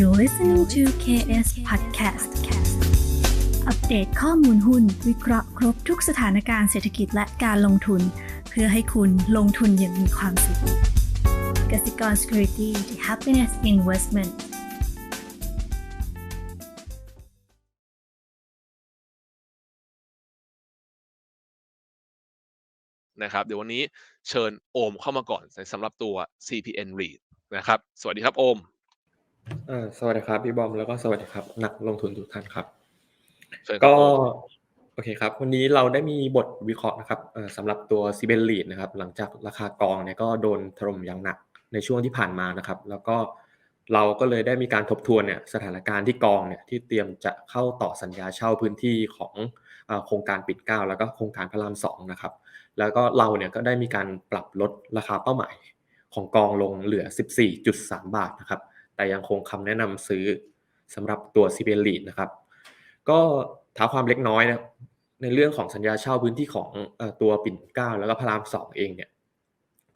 You're listening to KS Podcast อัปเดตข้อมูลหุ้น วิเคราะห์ครบทุกสถานการณ์เศรษฐกิจและการลงทุน เพื่อให้คุณลงทุนอย่างมีความสุขกสิกร Security the Happiness Investment นะครับเดี๋ยววันนี้เชิญโอมเข้ามาก่อนสำหรับตัว CPN REIT นะครับ สวัสดีครับโอม อ่าสวัสดีครับพี่บอมแล้วก็สวัสดีครับ นักลงทุนทุกท่านครับ เชิญครับก็โอมโอเคครับ วันนี้เราได้มีบทวิเคราะห์นะครับเอ่อสำหรับตัวซีเบนลีดนะครับ หลังจากราคากองเนี่ยก็โดนถล่มอย่างหนักในช่วงที่ผ่านมานะครับ แล้วก็เราก็เลยได้มีการทบทวนเนี่ยสถานการณ์ที่กองเนี่ยที่เตรียมจะเข้าต่อสัญญาเช่าพื้นที่ของเอ่อโครงการปิดเกล้าแล้วก็โครงการพระรามสองนะครับ แล้วก็เราเนี่ยก็ได้มีการปรับลดราคาเป้าหมายของกองลงเหลือ 14.3 บาทนะครับ แต่ยังคงคำแนะนำซื้อสำหรับตัว c b n Lead นะครับ ก็ท้าความเล็กน้อยนะในเรื่องของสัญญาเช่าพื้นที่ของอตัวปิ่นเก้าแล้วก็พระรามสองเองเนี่ย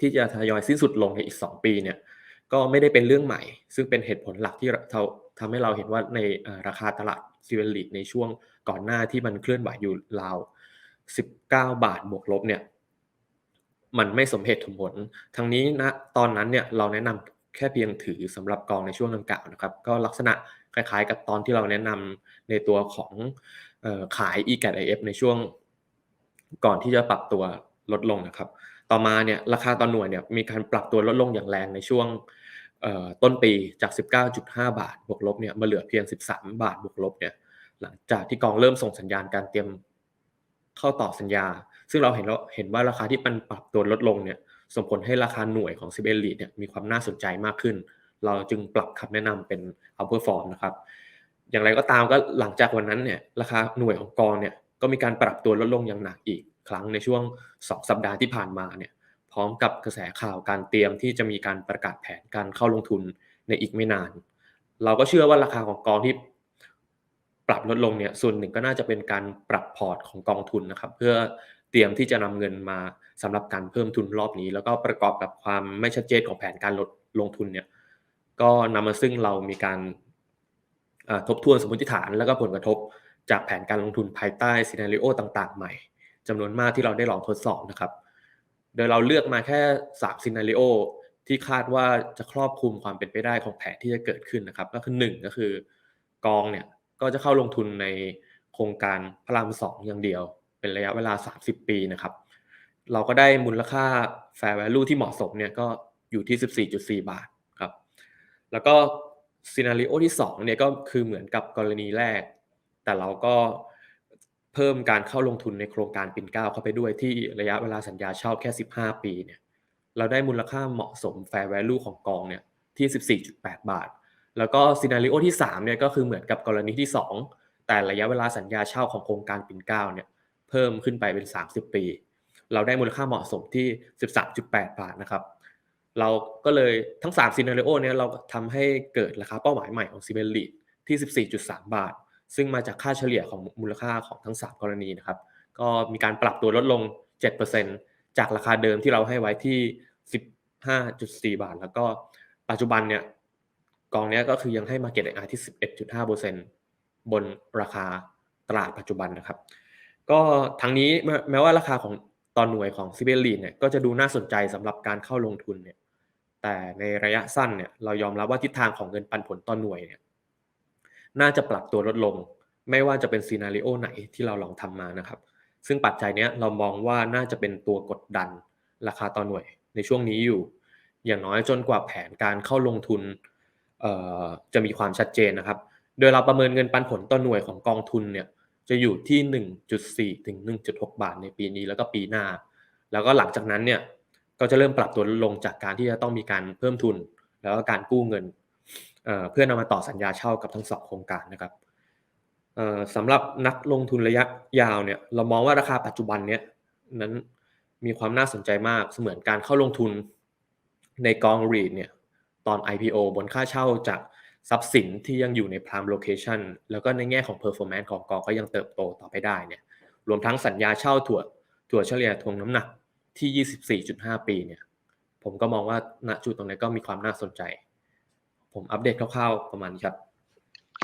ที่จะทยอยสิ้นสุดลงในอีก 2 ปีเนี่ยก็ไม่ได้เป็นเรื่องใหม่ ซึ่งเป็นเหตุผลหลักที่เราทำให้เราเห็นว่าในราคาตลาด c b n Lead ในช่วงก่อนหน้าที่มันเคลื่อนไหวอยู่ราว 19 บาทบวกลบเนี่ยมันไม่สมเหตุสมผล ทั้งนี้นะตอนนั้นเนี่ยเราแนะนำ แค่เพียงถือสำหรับกองในช่วงดังกล่าวนะครับ ก็ลักษณะคล้ายๆ กับตอนที่เราแนะนำในตัวของออขาย e g a t IF ในช่วงก่อนที่จะปรับตัวลดลงนะครับ ต่อมาเนี่ยราคาต่อหน่วยเนี่ยมีการปรับตัวลดลงอย่างแรงในช่วงต้นปีจาก 19.5 บาทบวกลบเนี่ยมาเหลือเพียง 13 บาทบวกลบเนี่ยหลังจากที่กองเริ่มส่งสัญญาณการเตรียมเข้าต่อสัญญา ซึ่งเราเห็นแล้วเห็นว่าราคาที่มันปรับตัวลดลงเนี่ย ส่งผลให้ราคาหน่วยของ c b n Lead เนี่ยมีความน่าสนใจมากขึ้น เราจึงปรับคำแนะนำเป็น outperform นะครับ อย่างไรก็ตามก็หลังจากวันนั้นเนี่ยราคาหน่วยของกองเนี่ยก็มีการปรับตัวลดลงอย่างหนักอีกครั้งในช่วง 2 สัปดาห์ที่ผ่านมาเนี่ยพร้อมกับกระแสข่าวการเตรียมที่จะมีการประกาศแผนการเข้าลงทุนในอีกไม่นาน เราก็เชื่อว่าราคาของกองที่ปรับลดลงเนี่ยส่วนหนึ่งก็น่าจะเป็นการปรับพอร์ตของกองทุนนะครับ เพื่อ เตรียมที่จะนำเงินมาสำหรับการเพิ่มทุนรอบนี้ แล้วก็ประกอบกับความไม่ชัดเจนของแผนการลดลงทุนเนี่ยก็นำมาซึ่งเรามีการทบทวนสมมติฐาน แล้วก็ผลกระทบจากแผนการลงทุนภายใต้ซีนารีโอต่างๆ ใหม่จำนวนมากที่เราได้ลองทดสอบนะครับ โดยเราเลือกมาแค่3ซีนารีโอที่คาดว่าจะครอบคลุมความเป็นไปได้ของแผนที่จะเกิดขึ้นนะครับ ก็คือ1ก็คือกองเนี่ยก็จะเข้าลงทุนในโครงการพระรามสองอย่างเดียว เป็นระยะเวลา 30 ปีนะครับ เราก็ได้มูลค่า fair value ที่เหมาะสมเนี่ยก็อยู่ที่ 14.4 บาทครับ แล้วก็ซีนารีโอที่2เนี่ยก็คือเหมือนกับกรณีแรก แต่เราก็เพิ่มการเข้าลงทุนในโครงการปิ่นเกล้าเข้าไปด้วยที่ระยะเวลาสัญญาเช่าแค่ 15 ปีเนี่ยเราได้มูลค่าเหมาะสม fair value ของกองเนี่ยที่ 14.8 บาท แล้วก็ซีนารีโอที่3เนี่ยก็คือเหมือนกับกรณีที่ 2 แต่ระยะเวลาสัญญาเช่าของโครงการปิ่นเกล้าเนี่ย เพิ่มขึ้นไปเป็น 30 ปี เราได้มูลค่าเหมาะสมที่ 13.8 บาทนะครับเราก็เลยทั้ง3ซีนารีโอเนี่ยเราทำให้เกิดราคาเป้าหมายใหม่ของซีเบนลีที่ 14.3 บาท ซึ่งมาจากค่าเฉลี่ยของมูลค่าของทั้ง 3 กรณีนะครับ ก็มีการปรับตัวลดลง 7%จากราคาเดิมที่เราให้ไว้ที่ 15.4 บาท แล้วก็ปัจจุบันเนี่ยกองเนี้ยก็คือยังให้ Market IR ที่ 11.5%บนราคาตลาดปัจจุบันนะครับ ก็ทั้งนี้แม้ว่าราคาของตอนหน่วยของซิเบลีเนี่ยก็จะดูน่าสนใจสำหรับการเข้าลงทุนเนี่ยแต่ในระยะสั้นเนี่ยเรายอมรับว่าทิศทางของเงินปันผลต่อนหน่วยเนี่ยน่าจะปรับตัวลดลง ไม่ว่าจะเป็นซีนารีโอไหนที่เราลองทำมานะครับ ซึ่งปัจจัยเนี้ยเรามองว่าน่าจะเป็นตัวกดดันราคาต่อหน่วยในช่วงนี้อยู่ อย่างน้อยจนกว่าแผนการเข้าลงทุนจะมีความชัดเจนนะครับ โดยเราประเมินเงินปันผลต่อหน่วยของกองทุนเนี่ย จะอยู่ที่ 1.4 ถึง 1.6 บาทในปีนี้แล้วก็ปีหน้า แล้วก็หลังจากนั้นเนี่ยก็จะเริ่มปรับตัวลงจากการที่จะต้องมีการเพิ่มทุน แล้วก็การกู้เงินเเพื่อนำมาต่อสัญญาเช่ากับทั้งสองโครงการนะครับสำหรับนักลงทุนระยะยาวเนี่ยเรามองว่าราคาปัจจุบันเนี้ยนั้นมีความน่าสนใจมากเสมือนการเข้าลงทุนในกองรีดเนี่ยตอน IPO บนค่าเช่าจาก ทรัพย์สินที่ยังอยู่ใน prime location แล้วก็ในแง่ของ performance ของกองก็ยังเติบโตต่อไปได้เนี่ยรวมทั้งสัญญาเช่าถั่วถั่วเฉลี่ยทวงน้ำหนักที่ 24.5 ปีเนี่ยผมก็มองว่าณจุดตรงนี้ก็มีความน่าสนใจ ผมอัปเดตคร่าวๆประมาณนี้ครับ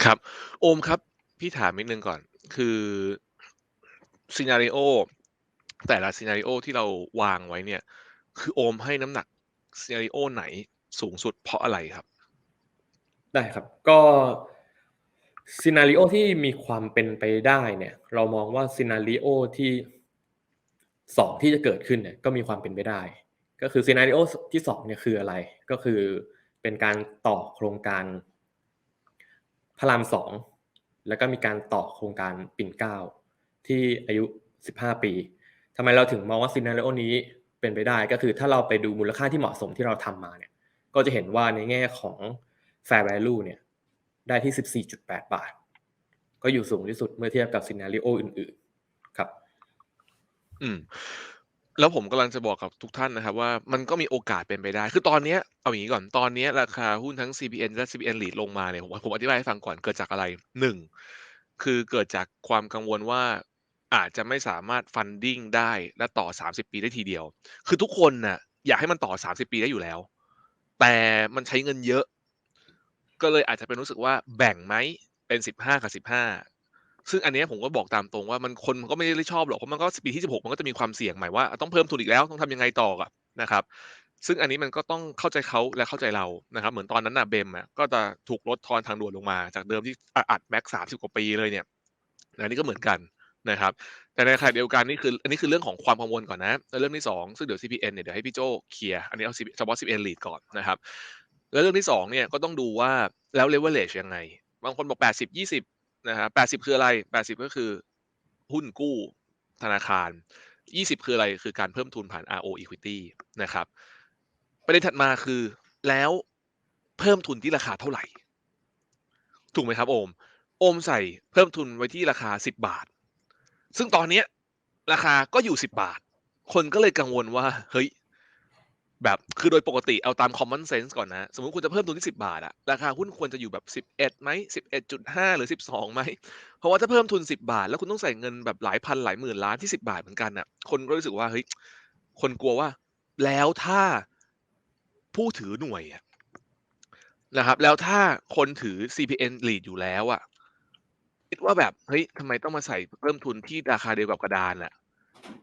ครับ โอมครับ พี่ถามนิดนึงก่อน คือซีนารีโอแต่ละซีนารีโอที่เราวางไว้เนี่ย คือโอมให้น้ำหนักซีนารีโอไหนสูงสุดเพราะอะไรครับ ได้ครับ ก็ซีนารีโอที่มีความเป็นไปได้เนี่ย เรามองว่าซีนารีโอที่สองที่จะเกิดขึ้นเนี่ยก็มีความเป็นไปได้ ก็คือซีนารีโอที่สองเนี่ยคืออะไร ก็คือเป็นการต่อโครงการพระรามสองแล้วก็มีการต่อโครงการปิ่นเกล้าที่อายุ 15 ปีทำไมเราถึงมองว่าซีนารีโอนี้เป็นไปได้ก็คือถ้าเราไปดูมูลค่าที่เหมาะสมที่เราทำมาเนี่ย ก็จะเห็นว่าในแง่ของ fair value เนี่ยได้ที่ 14.8 บาท ก็อยู่สูงที่สุดเมื่อเทียบกับซีนารีโออื่นๆครับ อืม แล้วผมกำลังจะบอกกับทุกท่านนะครับ ว่ามันก็มีโอกาสเป็นไปได้ คือตอนนี้เอาอย่างนี้ก่อนตอนนี้ราคาหุ้นทั้ง CPN และ CPN Lead ลงมาเนี่ยผมผมอธิบายให้ฟังก่อนเกิดจากอะไรหนึ่งคือเกิดจากความกังวลว่าอาจจะไม่สามารถ funding ได้และต่อ 30 ปีได้ทีเดียว คือทุกคนน่ะอยากให้มันต่อ 30 ปีได้อยู่แล้ว แต่มันใช้เงินเยอะ ก็เลยอาจจะเป็นรู้สึกว่าแบ่งไหมเป็น15กับ15ซึ่งอันนี้ผมก็บอกตามตรงว่ามันคนมันก็ไม่ได้ชอบหรอกเพราะมันก็ปีที่16มันก็จะมีความเสี่ยงหมายว่าต้องเพิ่มทุนอีกแล้วต้องทำยังไงต่ออะนะครับ ซึ่งอันนี้มันก็ต้องเข้าใจเขาและเข้าใจเรานะครับ เหมือนตอนนั้นน่ะเบมอะก็จะถูกลดทอนทางด่วนลงมา จากเดิมที่อัดแม็กสามสิบกว่าปีเลยเนี่ยอันนี้ก็เหมือนกันนะครับ แต่ในขณะเดียวกันนี่คืออันนี้คือเรื่องของความกังวลก่อนนะแล้วเรื่องที่สองซึ่งเดี๋ยว CPN เนี่ยเดี๋ยวให้พี่โจเคลียร์อันนี้เอาเฉพาะ CPN lead ก่อนนะครับ แล้วเรื่องที่สองเนี่ยก็ต้องดูว่าแล้ว leverage ยังไง บางคนบอก80 20นะครับ80คืออะไร80ก็คือหุ้นกู้ธนาคาร 20 คืออะไรคือการเพิ่มทุนผ่าน RO equity นะครับประเด็นถัดมาคือแล้วเพิ่มทุนที่ราคาเท่าไหร่ ถูกไหมครับโอม โอมใส่เพิ่มทุนไว้ที่ราคา 10 บาท ซึ่งตอนเนี้ยราคาก็อยู่ 10 บาท คนก็เลยกังวลว่า เฮ้ย แบบคือโดยปกติเอาตาม common sense ก่อนนะ สมมติคุณจะเพิ่มทุนที่ 10 บาทอะราคาหุ้นควรจะอยู่แบบ11ไหม11.5 หรือ 12ไหมเพราะว่าถ้าเพิ่มทุน 10 บาท แล้วคุณต้องใส่เงินแบบหลายพันหลายหมื่นล้านที่ 10 บาทเหมือนกันน่ะคนก็รู้สึกว่าเฮ้ยคนกลัวว่า แล้วถ้าผู้ถือหน่วยอะนะครับ แล้วถ้าคนถือ CPN lead อยู่แล้วอะคิดว่าแบบเฮ้ยทำไมต้องมาใส่เพิ่มทุนที่ราคาเดียวกับกระดานอะ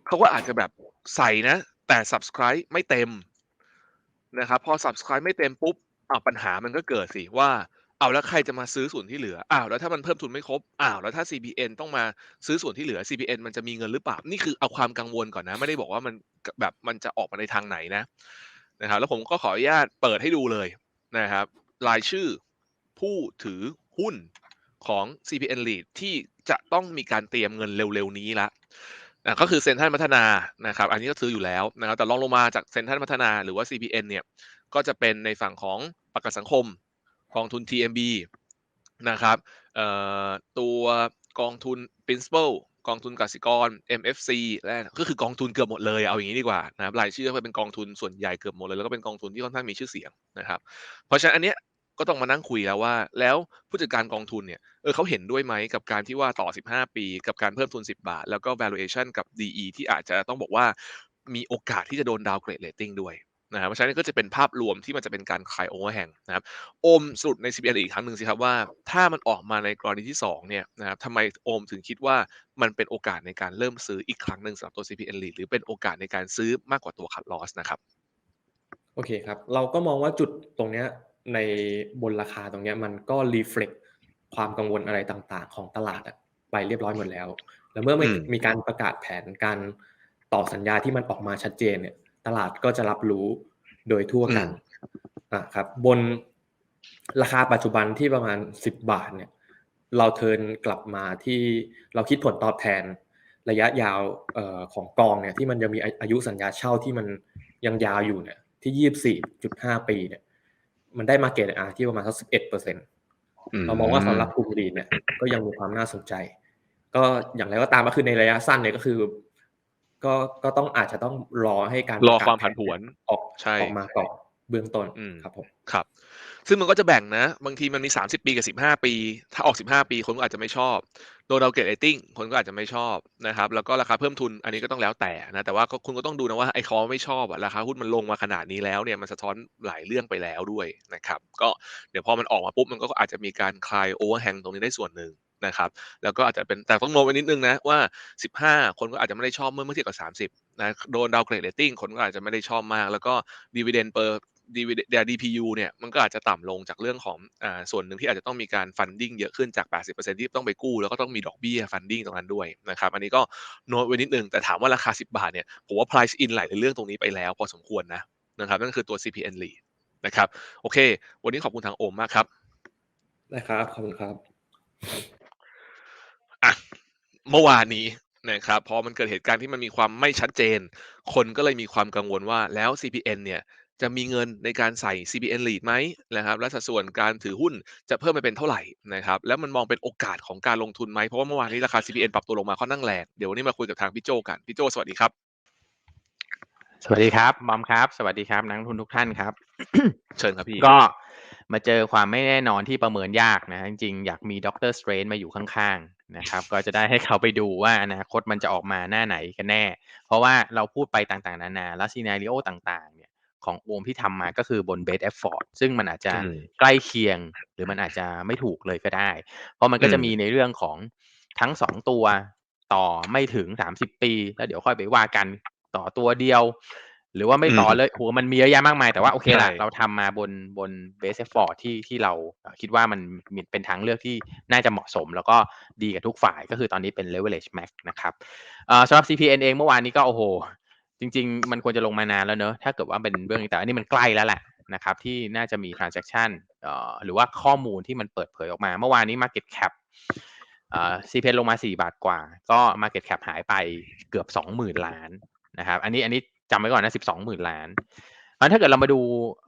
เขาก็อาจจะแบบใส่นะแต่ subscribe ไม่เต็ม นะครับพอ subscribe ไม่เต็มปุ๊บอ้าวปัญหามันก็เกิดสิว่าเอาแล้วใครจะมาซื้อส่วนที่เหลืออ้าวแล้วถ้ามันเพิ่มทุนไม่ครบอ้าวแล้วถ้า CPN ต้องมาซื้อส่วนที่เหลือ CPN มันจะมีเงินหรือเปล่านี่คือเอาความกังวลก่อนนะ ไม่ได้บอกว่ามันแบบมันจะออกมาในทางไหนนะนะครับ แล้วผมก็ขออนุญาตเปิดให้ดูเลยนะครับรายชื่อผู้ถือหุ้นของ CPN Lead ที่จะต้องมีการเตรียมเงินเร็วๆนี้ละ นะก็คือเซ็นทรัลพัฒนานะครับ อันนี้ก็ซื้ออยู่แล้วนะครับ แต่ลองลงมาจากเซ็นทรัลพัฒนาหรือว่า CPN เนี่ย ก็จะเป็นในฝั่งของประกันสังคมกองทุน TMB นะครับตัวกองทุน Principal กองทุนกสิกร MFC และก็คือกองทุนเกือบหมดเลยเอาอย่างนี้ดีกว่านะครับรายชื่อก็เป็นกองทุนส่วนใหญ่เกือบหมดเลยแล้วก็เป็นกองทุนที่ค่อนข้างมีชื่อเสียงนะครับ เพราะฉะนั้นอันเนี้ย ก็ต้องมานั่งคุยแล้วว่า แล้วผู้จัดการกองทุนเนี่ยเออเขาเห็นด้วยไหมกับการที่ว่าต่อ 15 ปี กับการเพิ่มทุน 10 บาท แล้วก็ valuation กับ DE ที่อาจจะต้องบอกว่ามีโอกาสที่จะโดน downgrade rating ด้วยนะครับเพราะฉะนั้นก็จะเป็นภาพรวมที่มันจะเป็นการคลาย overhang นะครับโอมสรุปใน CPN อีกครั้งหนึ่งสิครับว่า ถ้ามันออกมาในกรณีที่2เนี่ยนะครับทำไมโอมถึงคิดว่ามันเป็นโอกาสในการเริ่มซื้ออีกครั้งหนึ่งสำหรับตัว CPNLI หรือเป็นโอกาสในการซื้อมากกว่าตัว cut loss นะครับโอเคครับ เราก็มองว่าจุดตรงเนี้ย ในบนราคาตรงเนี้ยมันก็รีเฟล็กความกังวลอะไรต่างๆ ของตลาดอะไปเรียบร้อยหมดแล้ว แล้วเมื่อมีอืมมีการประกาศแผนการต่อสัญญาที่มันออกมาชัดเจนเนี่ย ตลาดก็จะรับรู้โดยทั่วกันอะครับ บนราคาปัจจุบันที่ประมาณ 10 บาทเนี่ย เราเทิร์นกลับมาที่เราคิดผลตอบแทนระยะยาวเอ่อของกองเนี่ยที่มันยังมีอาอายุสัญญาเช่าที่มันยังยาวอยู่เนี่ยที่ยี่บสี่จุดห้าปีเนี่ย มันได้มาเก็ตอาที่ประมาณสักสิบเอ็ดเปอร์เซ็นต์เรามองว่าสำหรับกลุ่มลีดเนี่ยก็ยังมีความน่าสนใจ ก็อย่างไรก็ตามก็คือในระยะสั้นเนี่ยก็คือ ก็ก็ต้องอาจจะต้องรอให้การรอประกศความผันผวนออกใช่ออกมาก่อนเบื้องต้นอืมครับผมครับ ซึ่งมันก็จะแบ่งนะ บางทีมันมี 30 ปีกับ 15 ปี ถ้าออก 15 ปีคนก็อาจจะไม่ชอบ โดนดาวเกรดเรตติ้งคนก็อาจจะไม่ชอบนะครับ แล้วก็ราคาเพิ่มทุนอันนี้ก็ต้องแล้วแต่นะ แต่ว่าคุณก็ต้องดูนะว่าไอ้คอไม่ชอบอะราคาหุ้นมันลงมาขนาดนี้แล้วเนี่ยมันสะท้อนหลายเรื่องไปแล้วด้วยนะครับ ก็เดี๋ยวพอมันออกมาปุ๊บมันก็อาจจะมีการคลายโอเวอร์แฮงตรงนี้ได้ส่วนหนึ่งนะครับ แล้วก็อาจจะเป็นแต่ต้องโน้ตไว้นิดนึงนะว่า 15 คนก็อาจจะไม่ได้ชอบเมื่อเมื่อเทียบกับ 30นะโดนดาวเกรดเรตติ้งคนก็อาจจะไม่ได้ชอบมาก แล้วก็ดีเวเดนเปอร์ ดีเด DPU เนี่ยมันก็อาจจะต่ำลงจากเรื่องของอ่าส่วนหนึ่งที่อาจจะต้องมีการฟันดิ้งเยอะขึ้นจาก 80%ที่ต้องไปกู้ แล้วก็ต้องมีดอกเบี้ยฟันดิ้งตรงนั้นด้วยนะครับอันนี้ก็โน้ตไว้นิดนึงแต่ถามว่าราคา 10 บาทเนี่ยผมว่า price in หลายเรื่องตรงนี้ไปแล้วพอสมควรนะนะครับนั่นคือตัว CPN lead นะครับโอเค วันนี้ขอบคุณทางโอมมากครับได้ครับขอบคุณครับอะเมื่อวานนี้นะครับพอมันเกิดเหตุการณ์ที่มันมีความไม่ชัดเจน คนก็เลยมีความกังวลว่าแล้ว CPN เนี่ย จะมีเงินในการใส่ CPN lead ไหมนะครับและสัดส่วนการถือหุ้นจะเพิ่มไปเป็นเท่าไหร่นะครับแล้วมันมองเป็นโอกาสของการลงทุนไหมเพราะว่าเมื่อวานนี้ราคา CPN ปรับตัวลงมาค่อนข้างแรงเดี๋ยววันนี้มาคุยกับทางพี่โจกันพี่โจสวัสดีครับ สวัสดีครับบอมครับ สวัสดีครับนักลงทุนทุกท่านครับ เชิญครับพี่ก็มาเจอความไม่แน่นอนที่ประเมินยากนะ จริงๆ อยากมีด็อกเตอร์สเตรนมาอยู่ข้างๆนะครับ ก็จะได้ให้เขาไปดูว่าอนาคตมันจะออกมาหน้าไหนกันแน่ เพราะว่าเราพูดไปต่างๆ นานาแล้วซีนารีโอต่างๆ เนี่ย ของโอมที่ทำมาก็คือบนเบสเอฟฟอร์ดซึ่งมันอาจจะอืมใกล้เคียง หรือมันอาจจะไม่ถูกเลยก็ได้ เพราะมันก็จะอืมมีในเรื่องของทั้งสองตัวต่อไม่ถึงสามสิบปี แล้วเดี๋ยวค่อยไปว่ากันต่อตัวเดียว หรือว่าไม่ต่อเลยโหมันมีเยอะแยะมากมาย แต่ว่าโอเคละใช่เราทำมาบนบนเบสเอฟฟอร์ที่ที่เราเอ่อคิดว่ามันมีเป็นทางเลือกที่น่าจะเหมาะสม แล้วก็ดีกับทุกฝ่ายก็คือตอนนี้เป็น leverage max นะครับเอ่อสำหรับ CPN เองเมื่อวานนี้ก็โอ้โห จริง ๆ มันควรจะลงมานานแล้วเนอะถ้าเกิดว่าเป็นเรื่องนี้แต่อันนี้มันใกล้แล้วแหละนะครับที่น่าจะมี transaction หรือว่าข้อมูลที่มันเปิดเผยออกมา เมื่อวานนี้ market cap เอ่อ CPN ลงมา 4 บาทกว่า ก็ market cap หายไปเกือบ 20,000 ล้านนะครับ อันนี้อันนี้จำไว้ก่อนนะ 12หมื่นล้านเพราะถ้าเกิดเรามาดู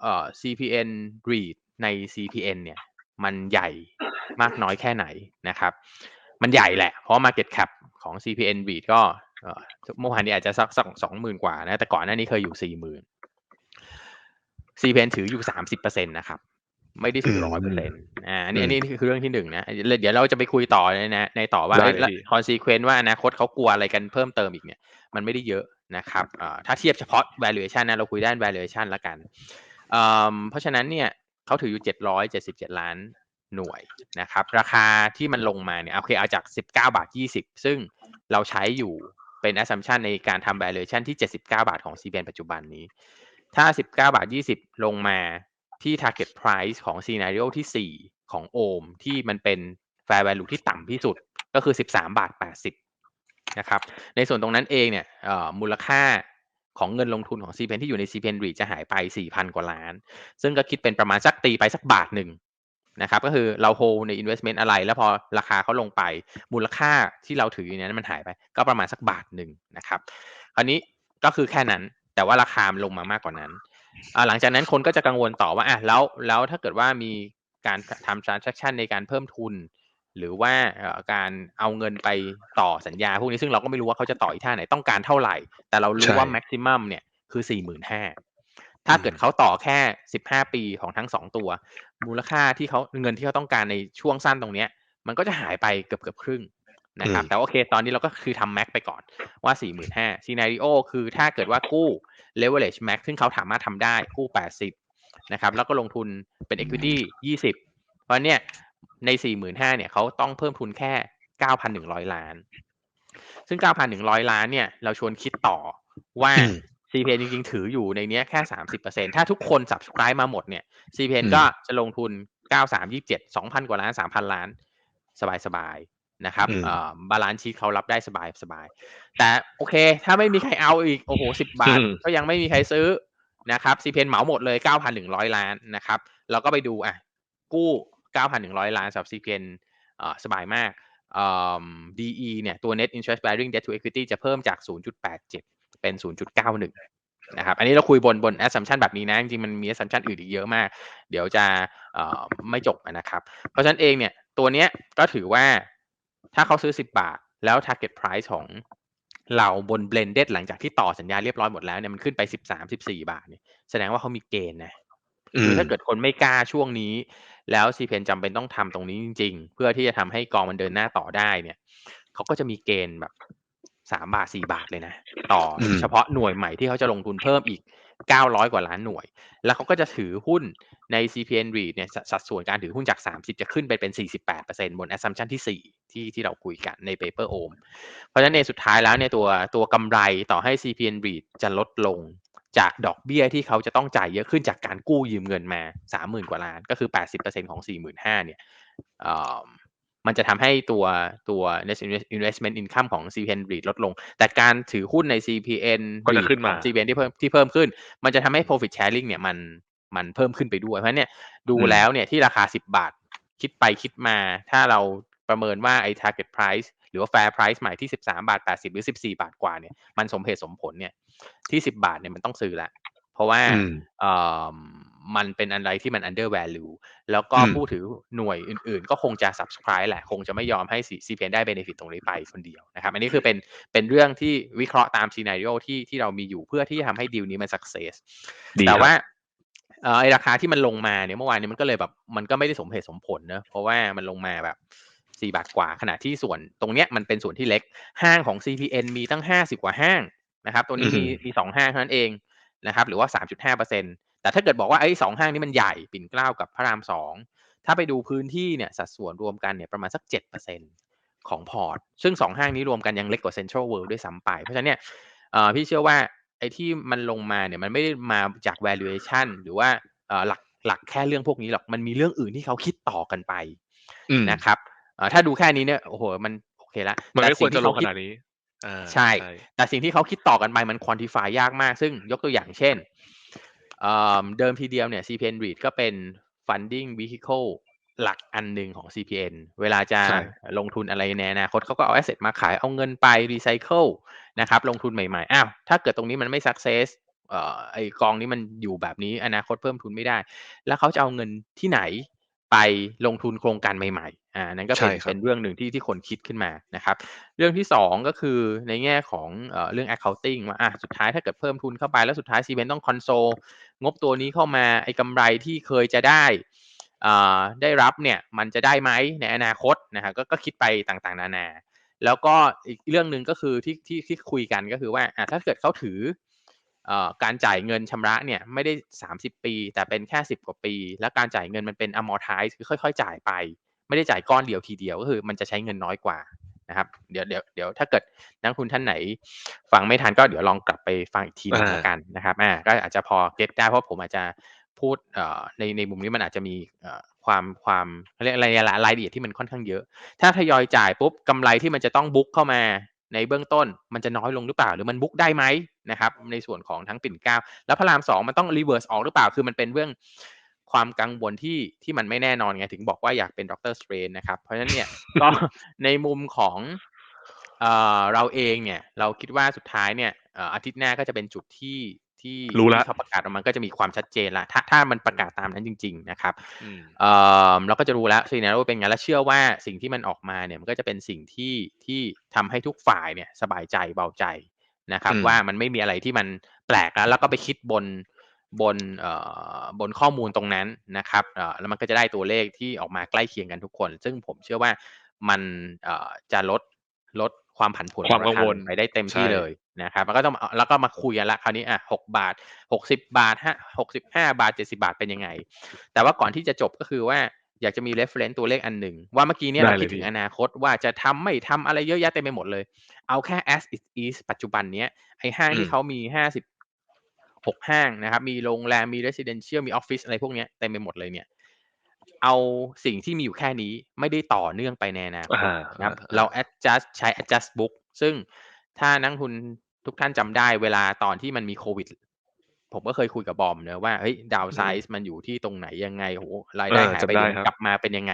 อ่อ CPN REIT ใน CPN เนี่ย มันใหญ่มากน้อยแค่ไหนนะครับ มันใหญ่แหละ เพราะ market cap ของ CPN REIT ก็ เอ่อเมื่อวานนี้อาจจะสักสักสองหมื่นกว่านะ แต่ก่อนหน้านี้เคยอยู่สี่หมื่น CPN ถืออยู่สามสิบเปอร์เซ็นตนะครับ ไม่ได้ถืออืมร้อยเปอร์เซ็นต์อ่าอันนี้อืมอันนี้คือเรื่องที่หนึ่งนะ เดี๋ยวเราจะไปคุยต่อในนะในต่อว่าได้เลยพี่คอนซีเควนต์ว่าอนาคตเขากลัวอะไรกันเพิ่มเติมอีกเนี่ย มันไม่ได้เยอะนะครับอ่าถ้าเทียบเฉพาะ valuation นะเราคุยด้าน valuation ละกันอืมเพราะฉะนั้นเนี่ยเขาถืออยู่777ล้านหน่วยนะครับ ราคาที่มันลงมาเนี่ยโอเคเอาจาก 19 บาท 20 ซึ่งเราใช้อยู่ เป็น assumption ในการทำ valuation ที่ 79 บาทของ CBN ปัจจุบันนี้ ถ้า 19 บาท 20 ลงมาที่ target price ของ scenario ที่ 4 ของโอม ที่มันเป็น fair value ที่ต่ำที่สุดก็คือ 13 บาท 80 นะครับ ในส่วนตรงนั้นเองเนี่ยมูลค่าของเงินลงทุนของ CPN ที่อยู่ใน CPN REIT จะหายไป 4,000 กว่าล้าน ซึ่งก็คิดเป็นประมาณสักตีไปสักบาทหนึ่ง นะครับก็คือเราโฮใน investment อะไร แล้วพอราคาเขาลงไป มูลค่าที่เราถืออยู่นั้นมันหายไป ก็ประมาณสักบาทหนึ่งนะครับคราวนี้ก็คือแค่นั้นแต่ว่าราคามันลงมามากกว่านั้นอ่าหลังจากนั้นคนก็จะกังวลต่อว่าอะแล้วแล้วถ้าเกิดว่ามีการทำ transaction ในการเพิ่มทุน หรือว่าเอ่อการเอาเงินไปต่อสัญญา พวกนี้ซึ่งเราก็ไม่รู้ว่าเขาจะต่ออีกท่าไหนต้องการเท่าไหร่ แต่เรารู้ใช่ว่า maximum เนี่ยคือสี่หมื่นห้า ถ้าเกิดเขาต่อแค่สิบห้าปีของทั้งสองตัว มูลค่าที่เขาเงินที่เขาต้องการในช่วงสั้นตรงเนี้ย มันก็จะหายไปเกือบเกือบครึ่งนะครับอืมแต่ว่าโอเค ตอนนี้เราก็คือทำแม็กไปก่อนว่าสี่หมื่นห้าซีนารีโอคือถ้าเกิดว่ากู้ leverage max ซึ่งเขาสามารถทำได้กู้แปดสิบนะครับ แล้วก็ลงทุนเป็น equity ยี่สิบเพราะเนี่ยในสี่หมื่นห้าเนี่ยเขาต้องเพิ่มทุนแค่เก้าพันหนึ่งร้อยล้าน ซึ่งเก้าพันหนึ่งร้อยล้านเนี่ย เราชวนคิดต่อว่าอืม CPN จริงๆ ถืออยู่ในเนี้ยแค่สามสิบเปอร์เซ็นถ้าทุกคน subscribe มาหมดเนี่ย CPN อืมก็จะลงทุนเก้าสามยี่สิบเจ็ดสองพันกว่าล้านสามพันล้าน สบายๆ นะครับอืมบาลานซ์ชีตเขารับได้สบายสบายๆแต่โอเค ถ้าไม่มีใครเอาอีก โอ้โหสิบบาทอืมก็ยังไม่มีใครซื้อนะครับ CPN เหมาหมดเลยเก้าพันหนึ่งร้อยล้านนะครับ เราก็ไปดูอะ กู้เก้าพันหนึ่งร้อยล้านสำหรับ CPN เอ่อสบายมากเอ่อ DE เนี่ย ตัว net interest bearing debt to equity จะเพิ่มจาก 0.87 เป็น 0.91 นะครับ อันนี้เราคุยบนบน assumption แบบนี้นะ จริงๆ มันมี assumption อื่นอีกเยอะมาก เดี๋ยวจะเอ่อไม่จบนะครับ เพราะฉะนั้นเองเนี่ย ตัวเนี้ยก็ถือว่าถ้าเขาซื้อ 10 บาท แล้ว target price ของเราบน blended หลังจากที่ต่อสัญญาเรียบร้อยหมดแล้วเนี่ยมันขึ้นไป 13 14 บาทเนี่ยแสดงว่าเขามีเกณฑ์นะอืคือมถ้าเกิดคนไม่กล้าช่วงนี้ แล้ว CPN จำเป็นต้องทำตรงนี้จริง ๆ เพื่อที่จะทำให้กองมันเดินหน้าต่อได้เนี่ยเขาก็จะมีเกณฑ์แบบ สามบาทสี่บาทเลยนะ ต่ออมเฉพาะหน่วยใหม่ที่เขาจะลงทุนเพิ่มอีกเก้าร้อยกว่าล้านหน่วย แล้วเขาก็จะถือหุ้นใน CPN REIT เนี่ยสสัดส่วนการถือหุ้นจาก 30 จะขึ้นไปเป็น 48%บน assumption ที่ 4 ที่ที่เราคุยกันใน paper o m เพราะฉะนั้นในสุดท้ายแล้วเนี่ยตัวตัวกำไรต่อให้ CPN REIT จะลดลงจากดอกเบี้ยที่เขาจะต้องจ่ายเยอะขึ้นจากการกู้ยืมเงินมา 30,000 กว่าล้าน ก็คือ 80%ของ 45,000เนี่ยเอ่อ มันจะทำให้ตัวตัว net investment income ของ CPN REIT ลดลง แต่การถือหุ้นใน CPN ก็จะ REIT ขึ้นมาของ CPN ที่เพิ่มที่เพิ่มขึ้น มันจะทำให้ profit sharing เนี่ยมันมันเพิ่มขึ้นไปด้วย เพราะฉะนั้นเนี่ยดูอืมแล้วเนี่ยที่ราคา 10 บาท คิดไปคิดมา ถ้าเราประเมินว่าไอ้ target price หรือว่า fair price ใหม่ที่ 13 บาท 80 หรือ 14 บาทกว่าเนี่ยมันสมเหตุสมผลเนี่ยที่ 10 บาทเนี่ยมันต้องซื้อละ เพราะว่าอื มเอ่อมันเป็นอะไรที่มัน under value แล้วก็อืมผู้ถือหน่วยอื่นๆ ก็คงจะ subscribe แหละ คงจะไม่ยอมให้ CPN ได้ benefit ตรงนี้ไปคนเดียวนะครับ อันนี้คือเป็นเป็นเรื่องที่วิเคราะห์ตาม scenario ที่ที่เรามีอยู่เพื่อที่จะทำให้ดีลนี้มัน success ดีแต่ครับว่าเอ่อไอราคาที่มันลงมาเนี่ยเมื่อวานนี้มันก็เลยแบบมันก็ไม่ได้สมเหตุสมผลเนอะเพราะว่ามันลงมาแบบสี่บาทกว่าขณะที่ส่วนตรงเนี้ยมันเป็นส่วนที่เล็กห้างของ CPN มีตั้งห้าสิบกว่าห้างนะครับ ตัวนี้มีอือหือมีสองห้างเท่านั้นเองนะครับ หรือว่าสามจุดห้าเปอร์เซ็นต แต่ถ้าเกิดบอกว่าไอ้สองห้างนี้มันใหญ่ปิ่นเกล้ากับพระรามสองถ้าไปดูพื้นที่เนี่ยสัดส่วนรวมกันเนี่ยประมาณสักเจ็ดเปอร์เซ็นของพอร์ต ซึ่งสองห้างนี้รวมกันยังเล็กกว่าเซ็นทรัลเวิลด์ด้วยซ้ำไป เพราะฉะนั้นเนี่ยเอ่อพี่เชื่อว่าไอ้ที่มันลงมาเนี่ยมันไม่ได้มาจาก valuation หรือว่าเอ่อหลักหลักแค่เรื่องพวกนี้หรอก มันมีเรื่องอื่นที่เขาคิดต่อกันไปอืมนะครับเอ่อถ้าดูแค่นี้เนี่ยโอ้โหมันโอเคละมันแต่ไม่ควรสิ่จะที่ลเขงขคิดนาดนี้อ่าใช่ แต่สิ่งที่เขาคิดต่อกันไปมัน quantify ยากมาก ซึ่งยกตัวอย่างเช่น เอ่อเดิมทีเดียวเนี่ย CPN REIT ก็เป็น funding vehicle หลักอันหนึ่งของ CPN เวลาจะใช่ลงทุนอะไรในอนาคตเขาก็เอา asset มาขายเอาเงินไป recycle นะครับ ลงทุนใหม่ๆ อ้าว ถ้าเกิดตรงนี้มันไม่ success เอ่อไอกองนี้มันอยู่แบบนี้อนาคตเพิ่มทุนไม่ได้ แล้วเขาจะเอาเงินที่ไหนไปลงทุนโครงการใหม่ๆ อ่านั่นก็เป็นใช่ครับเป็นเรื่องหนึ่งที่ที่คนคิดขึ้นมานะครับ เรื่องที่สองก็คือในแง่ของเอ่อเรื่อง accounting ว่าอะสุดท้ายถ้าเกิดเพิ่มทุนเข้าไปแล้วสุดท้ายซีเ n นต้องคอนโซลงบตัวนี้เข้ามาไอ้กำไรที่เคยจะได้อ่าได้รับเนี่ยมันจะได้ไหมในอนาคตนะครับก็ก็คิดไปต่างๆ นานา แล้วก็อีกเรื่องหนึ่งก็คือที่ที่ที่คุยกันก็คือว่าอะถ้าเกิดเขาถือเอ่อการจ่ายเงินชำระเนี่ยไม่ได้ 30 ปี แต่เป็นแค่ 10 กว่าปี แล้วการจ่ายเงินมันเป็น amortize คือค่อย ๆ จ่ายไป ไม่ได้จ่ายก้อนเดียวทีเดียวก็คือ มันจะใช้เงินน้อยกว่านะครับ เดี๋ยวเดี๋ยวเดี๋ยวถ้าเกิดนักลงทุนท่านไหน ฟังไม่ทันก็เดี๋ยวลองกลับไปฟังอีกทีหนึงอ่าแล้วกันนะครับอ่าก็อาจจะพอเก็ตได้เพราะผมอาจจะพูดเอ่อในในมุมนี้มันอาจจะมีเอ่อความความเรียกอะไรรายรายละเอียดที่มันค่อนข้างเยอะ ถ้าทยอยจ่ายปุ๊บกำไรที่มันจะต้องบุ๊กเข้ามาในเบื้องต้นมันจะน้อยลงหรือเปล่า หรือมันบุ๊กได้ไหมนะครับในส่วนของทั้งปิ่นเก้าแล้วพระรามสองมันต้องรีเวิร์สออกหรือเปล่าคือมันเป็นเรื่อง ความกังวลที่ที่มันไม่แน่นอนไงถึงบอกว่าอยากเป็นดรสเตรนนะครับ เพราะฉะนั้นเนี่ยก็ในมุมของเอ่อเราเองเนี่ย เราคิดว่าสุดท้ายเนี่ยเอ่ออาทิตย์หน้าก็จะเป็นจุดที่ที่รู้ละที่เขาประกาศออกมาก็จะมีความชัดเจนละถ้าถ้ามันประกาศตามนั้นจริง ๆ นะครับอืมเอ่อเราก็จะรู้แล้วซีนารีเป็นไงแล้วเชื่อว่าสิ่งที่มันออกมาเนี่ยมันก็จะเป็นสิ่งที่ที่ทำให้ทุกฝ่ายเนี่ยสบายใจเบาใจนะครับอืมว่ามันไม่มีอะไรที่มันแปลกแล้วแล้วก็ไปคิดบน บนเอ่อบนข้อมูลตรงนั้นนะครับเอ่อแล้วมันก็จะได้ตัวเลขที่ออกมาใกล้เคียงกันทุกคน ซึ่งผมเชื่อว่ามันเอ่อจะลดลดความผันผวนความของกังวลรคไปได้เต็มที่ใช่เลยนะครับแล้วก็ต้องแล้วก็มาคุยกันละคราวนี้อะหกบาทหกสิบาทฮะหกสิบห้าบาทเจ็ดสิบาทเป็นยังไง แต่ว่าก่อนที่จะจบก็คือว่าอยากจะมี reference ตัวเลขอันหนึ่ง ว่าเมื่อกี้เนี่ยได้เราเลยคิดถึงพี่อนาคตว่าจะทำไม่ทำอะไรเยอะแยะเต็มไปหมดเลย เอาแค่ as it is ปัจจุบันเนี้ยไอ้ห้างที่เขามีห้าสิบ หกห้างนะครับ มีโรงแรม มี residential มีออฟฟิศอะไรพวกเนี้ยเต็มไปหมดเลยเนี่ย เอาสิ่งที่มีอยู่แค่นี้ไม่ได้ต่อเนื่องไปในอนาคตอ่านะครับอ่าเรา adjust ใช้ adjust book ซึ่งถ้านักลงทุนทุกท่านจำได้เวลาตอนที่มันมีโควิด ผมก็เคยคุยกับบอมเนอะว่าเฮ้ยดาวไซส์มันอยู่ที่ตรงไหนยังไงโหรายได้เออหายไปจำได้เดือนครับกลับมาเป็นยังไง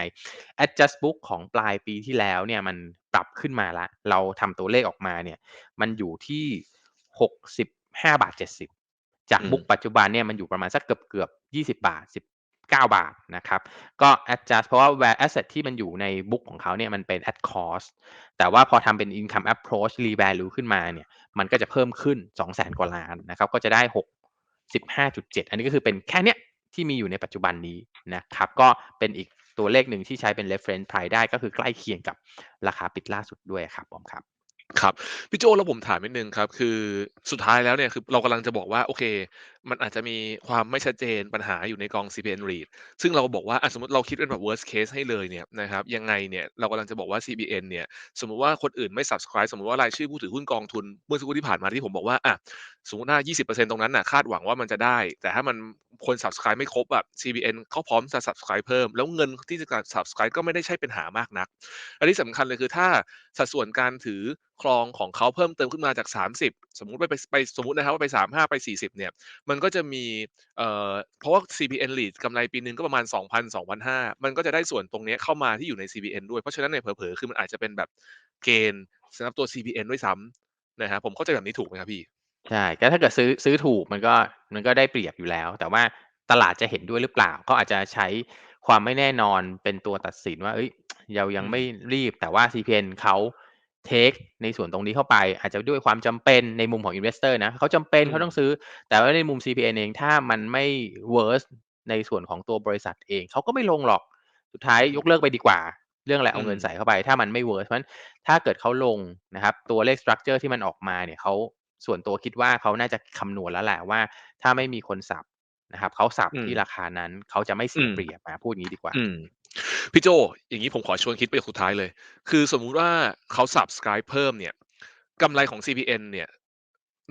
adjust book ของปลายปีที่แล้วเนี่ยมันปรับขึ้นมาละ เราทำตัวเลขออกมาเนี่ย มันอยู่ที่หกสิบห้าบาทเจ็ดสิบ จากอืมบุ๊กปัจจุบันเนี่ยมันอยู่ประมาณสักเกือบเกือบยี่สิบาทสิบเก้าบาทนะครับก็ adjust เพราะว่า where asset ที่มันอยู่ในบุ๊กของเขาเนี่ยมันเป็น at cost แต่ว่าพอทำเป็น income approach revalue ขึ้นมาเนี่ยมันก็จะเพิ่มขึ้น2 0 0แสนกว่าล้านนะครับก็จะได้6 15.7อันนี้ก็คือเป็นแค่เนี้ยที่มีอยู่ในปัจจุบันนี้นะครับก็เป็นอีกตัวตัวเลขหนึ่งที่ใช้เป็น reference price ได้ก็คือใกล้เคียงกับราคาปิดล่าสุดด้วยครับผมครับ ครับ พี่โจแล้วผมถามนิดนึงครับ คือสุดท้ายแล้วเนี่ยคือเรากำลังจะบอกว่า โอเคมันอาจจะมีความไม่ชัดเจนปัญหาอยู่ในกอง CPN REIT ซึ่งเราบอกว่าสมมติเราคิดเป็นแบบ worst case ให้เลยเนี่ยนะครับยังไงเนี่ยเรากำลังจะบอกว่า CPN เนี่ยสมมติว่าคนอื่นไม่ subscribe สมมติว่ารายชื่อผู้ถือหุ้นกองทุน เมื่อสักครู่ที่ผ่านมาที่ผมบอกว่าอะสมมติว่า 20%ตรงนั้นน่ะคาดหวังว่ามันจะได้ แต่ถ้ามันคน subscribe ไม่ครบอะ CPN เขาพร้อมจะ subscribe เพิ่ม แล้วเงินที่จะ subscribe ก็ไม่ได้ใช่เป็นหามากนัก อันที่สำคัญเลยคือถ้าสัดส่วนการถือครองของเขาเพิ่มเติมขึ้นมาจาก 30 สมมุติไปไปสมมตินะครับว่าไป 35 ไป 40เนี่ยมันก็จะมีเอ่อเพราะว่า CPN REIT กำไรปีหนึ่งก็ประมาณ 2,000 2,500มันก็จะได้ส่วนตรงนี้เข้ามาที่อยู่ใน CPN ด้วย เพราะฉะนั้นเนี่ยเผลอๆ คือมันอาจจะเป็นแบบเกณฑ์สำหรับตัว CPN ด้วยซ้ำนะครับผมเข้าใจแบบนี้ถูกไหมครับพี่ ใช่ก็ถ้าเกิดซื้อซื้อถูกมันก็มันก็ได้เปรียบอยู่แล้ว แต่ว่าตลาดจะเห็นด้วยหรือเปล่าเขาอาจจะใช้ความไม่แน่นอนเป็นตัวตัดสินว่าเอ้ยเรายังไม่รีบแต่ว่า CPN เขา เทคในส่วนตรงนี้เข้าไป อาจจะด้วยความจำเป็นในมุมของ Investor นะเขาจำเป็นอืมเขาต้องซื้อ แต่ว่าในมุม CPN เองถ้ามันไม่ worst ในส่วนของตัวบริษัทเองเขาก็ไม่ลงหรอกสุดท้ายยกเลิกไปดีกว่า เรื่องอะไรเอาเงินอืมใส่เข้าไป ถ้ามันไม่ worst เพราะฉะนั้นถ้าเกิดเขาลงนะครับ ตัวเลข structure ที่มันออกมาเนี่ยเขาส่วนตัวคิดว่าเขาน่าจะคำนวณแล้วแหละว่า ถ้าไม่มีคนสับนะครับเขาสับอืมที่ราคานั้นเขาจะไม่เสียอืมเปรียบมาพูดอย่างนี้ดีกว่าอืม พี่โจ อย่างนี้ผมขอชวนคิดไปสุดท้ายเลย คือสมมุติว่าเขา subscribe เพิ่มเนี่ยกำไรของ CPN เนี่ย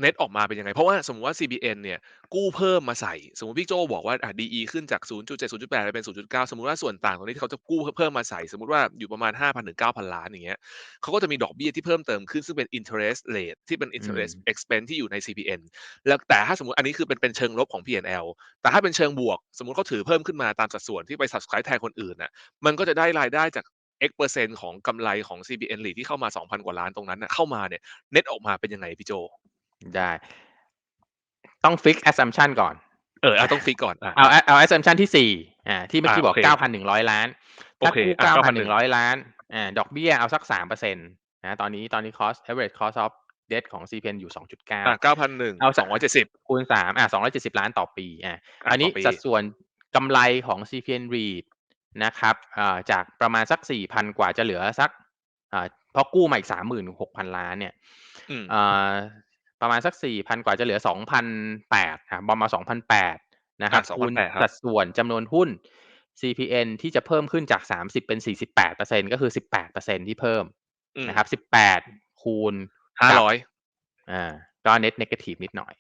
เน็ตออกมาเป็นยังไง เพราะว่าสมมติว่า CPN เนี่ยกู้เพิ่มมาใส่ สมมติพี่โจบอกว่าอะ DE ขึ้นจาก 0.7 0.8ไปเป็น 0.9 สมมุติว่าส่วนต่างตรงนี้ที่เขาจะกู้เพิ่มมาใส่ สมมุติว่าอยู่ประมาณ 5,000ถึง9,000 ล้านอย่างเงี้ยเขาก็จะมีดอกเบี้ยที่เพิ่มเติมขึ้นซึ่งเป็น interest rate ที่เป็น interest อืม expense ที่อยู่ใน CPN แล้วแต่ถ้าสมมติอันนี้คือเป็นเป็นเชิงลบของ P&L แต่ถ้าเป็นเชิงบวก สมมุติเขาถือเพิ่มขึ้นมาตามสัดส่วนที่ไป subscribe แทนคนอื่นน่ะมันก็จะได้รายได้จาก X เปอร์เซ็นต์ของกำไรของ CPN REIT ที่เข้ามา 2,000 กว่าล้านตรงนั้นน่ะเข้ามาเนี่ยเน็ตออกมาเป็นยังไงพี่โจ ได้ ต้อง fix assumption ก่อน เอออะต้องฟิกก่อนอะเอาเอาเอา assumption ที่สี่อ่าที่เมื่อกี้อ่าบอกโอเคเก้าพันหนึ่งร้อยล้านโอถ้าเคกู้อะเก้าพันห9,100นึ่งร้อยล้านอ่าดอกเบี้ยเอาสักสามเปอร์เซ็นต์นะตอนนี้ตอนนี้ cost average cost of debt ของ CPN อยู่สองจุดเก้าอะ9,001เอาสัก270คูณสามอะสองร้อยเจ็ดสิบล้านต่อปีอะอะอันนี้ต่อปีสัดส่วนกำไรของ CPN REIT นะครับอ่าจากประมาณสักสี่พันกว่าจะเหลือสักอ่าเพราะกู้มาอีกสามหมื่นหกพันล้านเนี่ยอืมอ่า ประมาณสักสี่พันกว่าจะเหลือสองพันแปดครับประมาณสองพันแปดนะครับอะคูณ2,800ครับสัดส่วนจำนวนหุ้น CPN ที่จะเพิ่มขึ้นจากสามสิบเป็นสี่สิบแปดเปอร์เซ็นก็คือสิบแปดเปอร์เซ็นที่เพิ่มอืมนะครับสิบแปดคูณห้ากับร้อยอ่าก็ net negative นิดหน่อย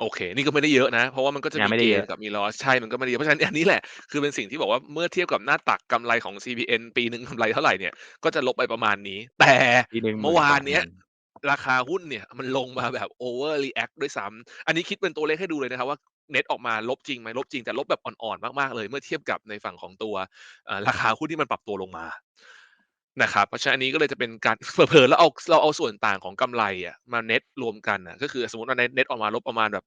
โอเค นี่ก็ไม่ได้เยอะนะ เพราะว่ามันก็จะอะมีไม่ได้เกเยณอะฑ์กับมีลอส ใช่ มันก็ไม่ได้เยอะ เพราะฉะนั้นอันนี้แหละ คือเป็นสิ่งที่บอกว่าเมื่อเทียบกับหน้าตักกำไรของ CPN ปีหนึ่งกำไรเท่าไหร่เนี่ย ก็จะลบไปประมาณนี้ แต่ปีหนึ่งเมื่อวานเนี้ยหมื่กว่า ราคาหุ้นเนี่ยมันลงมาแบบ over react ด้วยซ้ำอันนี้คิดเป็นตัวเลขให้ดูเลยนะครับว่าเน็ตออกมาลบจริงไหมลบจริงแต่ลบแบบอ่อนๆมากๆเลย เมื่อเทียบกับในฝั่งของตัวราคาหุ้นที่มันปรับตัวลงมานะครับเพราะฉะนั้นอันนี้ก็เลยจะเป็นการเผลอๆแล้วเอาเราเอาส่วนต่างของกำไรอะมาเน็ตรวมกันอะก็คือสมมติว่าเน็ตเน็ตออกมาลบประมาณแบบ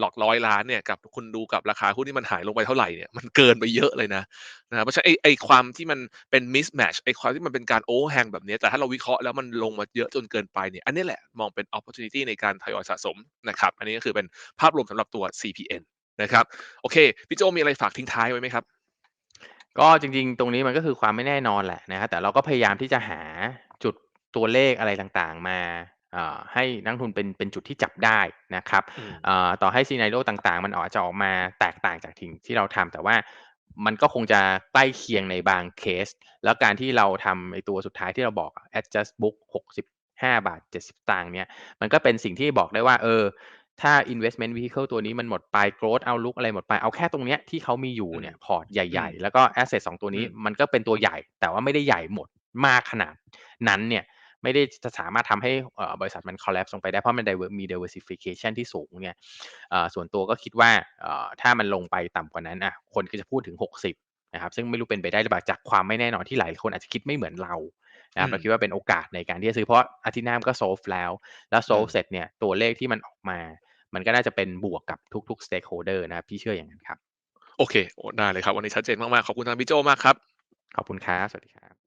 หลอกร้อยล้านเนี่ยกับคุณดูกับราคาหุ้นที่มันหายลงไปเท่าไหร่เนี่ยมันเกินไปเยอะเลยนะนะเพราะฉะนั้นไอ้ไอ้ความที่มันเป็น mismatch ไอ้ความที่มันเป็นการ overhang แบบนี้ แต่ถ้าเราวิเคราะห์แล้วมันลงมาเยอะจนเกินไปเนี่ยอันนี้แหละมองเป็น opportunity ในการทยอยสะสมนะครับอันนี้ก็คือเป็นภาพรวมสำหรับตัว CPN นะครับโอเคพี่โจมีอะไรฝากทิ้งท้ายไว้ไหมครับก็จริงๆ ตรงนี้มันก็คือความไม่แน่นอนแหละนะครับแต่เราก็พยายามที่จะหาจุดตัวเลขอะไรต่างๆ มา ให้นักลงทุนเป็นเป็นจุดที่จับได้นะครับอืมเอ่อต่อให้ซีนารีโอต่างๆ มันอาจจะออกมาแตกต่างจากทิงที่เราทำแต่ว่ามันก็คงจะใกล้เคียงในบางเคส แล้วการที่เราทำไอตัวสุดท้ายที่เราบอกอะ adjust book 65บาท 70สตางค์เนี่ยมันก็เป็นสิ่งที่บอกได้ว่าเออถ้า investment vehicle ตัวนี้มันหมดไป growth outlook อะไรหมดไป เอาแค่ตรงเนี้ยที่เขามีอยู่เนี่ยพอร์ตใหญ่อืมๆแล้วก็ asset สองตัวนี้อืมมันก็เป็นตัวใหญ่ แต่ว่าไม่ได้ใหญ่หมดมากขนาดนั้นเนี่ย ไม่ได้จะสามารถทำให้เอ่อบริษัทมัน collapse ลงไปได้เพราะมัน diver มี diversification ที่สูงเนี่ยเอ่อส่วนตัวก็คิดว่าเอ่อถ้ามันลงไปต่ำกว่านั้นอะคนก็จะพูดถึง 60นะครับซึ่งไม่รู้เป็นไปได้หรือเปล่าจากความไม่แน่นอนที่หลายคนอาจจะคิดไม่เหมือนเรานะครับอืมเราคิดว่าเป็นโอกาสในการที่จะซื้อเพราะอาทิตย์หน้ามันก็ solve แล้ว แล้ว solve อืมเสร็จเนี่ยตัวเลขที่มันออกมา มันก็น่าจะเป็นบวกกับทุกๆ stakeholder นะครับพี่เชื่ออย่างนั้นครับโอเคโอ้ได้เลยครับ วันนี้ชัดเจนมากๆ ขอบคุณทางพี่โจมากครับ ขอบคุณครับ สวัสดีครับ